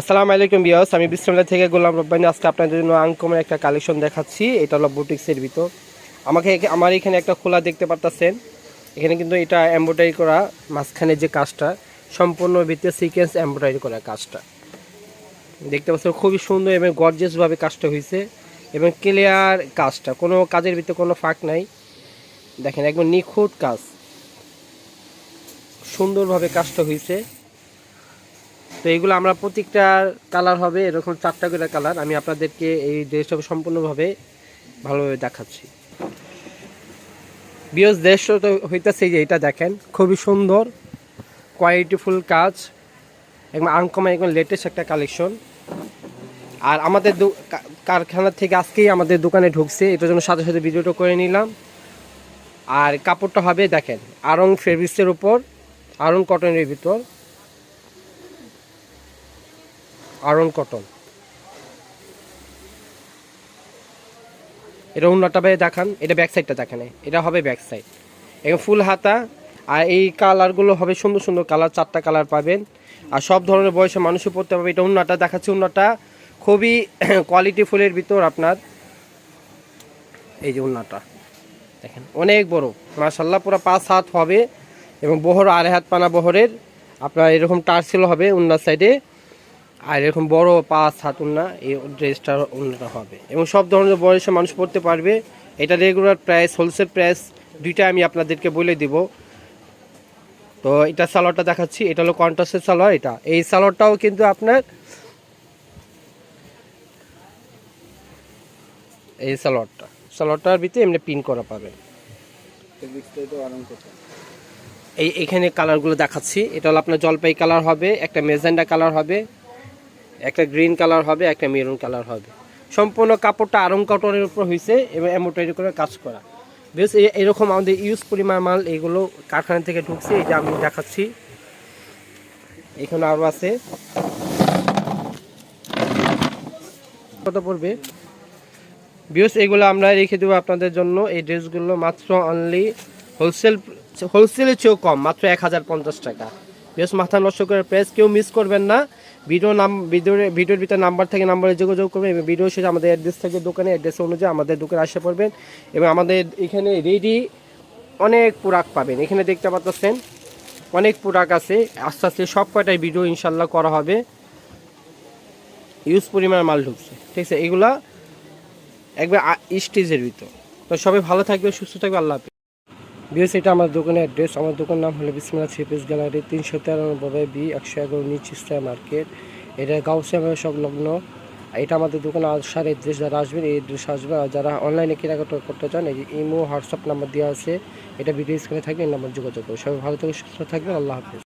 আসসালামু আলাইকুম বিয়স আমি বিসমুল্লাহ থেকে গোলাম রব্বানি। আজকে আপনাদের জন্য আনকমন একটা কালেকশন দেখাচ্ছি। এটা হলো বুটিক্সের ভিতর। আমাকে আমার এখানে একটা খোলা দেখতে পারতেছেন। এখানে কিন্তু এটা এমব্রয়ডারি করা, মাঝখানে যে কাজটা, সম্পূর্ণ ভিতরে সিকোয়েন্স এমব্রয়ডারি করা কাজটা। দেখতে পাচ্ছেন, খুবই সুন্দর এবং গর্জিয়াসভাবে কাজটা হয়েছে এবং ক্লিয়ার কাজটা। কোনো কাজের ভিতরে কোনো ফাঁক নাই। দেখেন, একদম নিখুঁত কাজ। সুন্দরভাবে কাজটা হয়েছে তো এইগুলো আমরা প্রত্যেকটার কালার হবে, এরকম চারটা করে কালার আমি আপনাদেরকে এই ড্রেসটা সম্পূর্ণভাবে ভালোভাবে দেখাচ্ছি। বিয়স ড্রেসটা তো হইতেছে যে এটা দেখেন, খুবই সুন্দর কোয়ালিটিফুল কাজ, একদম আনকমন একদম লেটেস্ট একটা কালেকশন আর আমাদের কারখানা থেকে আজকেই আমাদের দোকানে ঢুকছে, এটার জন্য সাথে সাথে ভিডিওটা করে নিলাম। আর কাপড়টা হবে, দেখেন, আরং ফেব্রিক্সের উপর, আরং কটনের ভিতর। আরন কটন এটা অন্যটা ভাই দেখান, এটা ব্যাক সাইডটা দেখেন। এটা হবে ব্যাক সাইড এবং ফুল হাতা, আর এই কালারগুলো হবে সুন্দর সুন্দর কালার চারটা কালার পাবেন। আর সব ধরনের বয়সে মানুষও পড়তে পারবে এটা অন্যটা দেখাচ্ছি অন্যটা খুবই কোয়ালিটি ফুলের ভিতর আপনার। এই যে অন্যটা দেখেন, অনেক বড়। মাশাল্লাহ পুরো পাঁচ হাত হবে এবং বহর, আড়াই হাত পানা বহরের। আপনার এরকম টার্সেল হবে অন্য সাইডে আর এরকম বড় পাঁচ হাত উন্না এই ড্রেসটার উন্নাটা হবে। এবং সব ধরনের বয়সে মানুষ পড়তে পারবে। এটা রেগুলার প্রাইস হোলসেল প্রাইস দুইটা আমি আপনাদেরকে বলে দিব। তো এটা সালোয়ারটা দেখাচ্ছি, এটা হলো কন্ট্রাস্টের সালোয়ার, এটা। এই সালোয়ারটাও কিন্তু আপনার এই সালোয়ারটা। সালোয়ারটার ভিতরে এমনি পিন করা পাবেন। এই এখানে কালারগুলো দেখাচ্ছি। এটা হলো আপনার জলপাই কালার হবে, একটা মেজেন্ডা কালার হবে। একটা গ্রিন কালার হবে, একটা মেরুন কালার হবে। সম্পূর্ণ কাপড়টা আরং কটনের উপর হয়েছে এবং এমব্রয়ডারি করে কাজ করা। বেশ এরকম আমাদের ইউজ পরিমাণ মাল এগুলো কারখানা থেকে ঢুকছে, এই যে আমি দেখাচ্ছি। এখানে আরও আছে। কত পড়বে? বিয়স, এগুলো আমরা রেখে দেবো আপনাদের জন্য। এই ড্রেসগুলো মাত্র অনলি হোলসেল হোলসেলের চেয়েও কম, মাত্র এক হাজার পঞ্চাশ টাকা। বিয়স মাথা নষ্ট করে প্রাইস কেউ মিস করবেন না। ভিডিও নাম ভিডিওর ভিডিওর ভিতরে নাম্বার থেকে নাম্বারে যোগাযোগ করবেন এবং ভিডিও শেষে আমাদের অ্যাড্রেস থেকে দোকানে অ্যাড্রেস অনুযায়ী আমাদের দোকানে আসে পড়বেন এবং আমাদের এখানে রেডি অনেক প্রোডাক্ট পাবেন। এখানে দেখতে পাচ্ছেন, অনেক প্রোডাক্ট আছে। আস্তে আস্তে সব কয়টাই ভিডিও ইনশাল্লাহ করা হবে। ইউজ পরিমাণ মাল ঢুকছে। ঠিক আছে, এগুলা একবার স্টেজের ভিতর। তো সবাই ভালো থাকবে সুস্থ থাকবে আল্লাহ হাফিজ। বিএস এটা আমার দোকানের অ্যাড্রেস। আমার দোকান নাম হলো বিসমিল্লা থ্রিপিস গ্যালারি, তিনশো তেরানব্বই বি, একশো এগারো নিচ মার্কেট। এটা গাউসিয়া সংলগ্ন এটা আমাদের দোকানে আসার এড্রেস যারা আসবেন এই এড্রেস আসবেন। আর যারা অনলাইনে কেনাকাটা করতে চান, এই যে ইমো, হোয়াটসঅ্যাপ নাম্বার দেওয়া আছে, এটা ভিডিও স্ক্রিনে থাকবে এই নাম্বার যোগাযোগ করবে সবাই ভালো থেকে সুস্থ থাকবেন, আল্লাহ হাফিজ।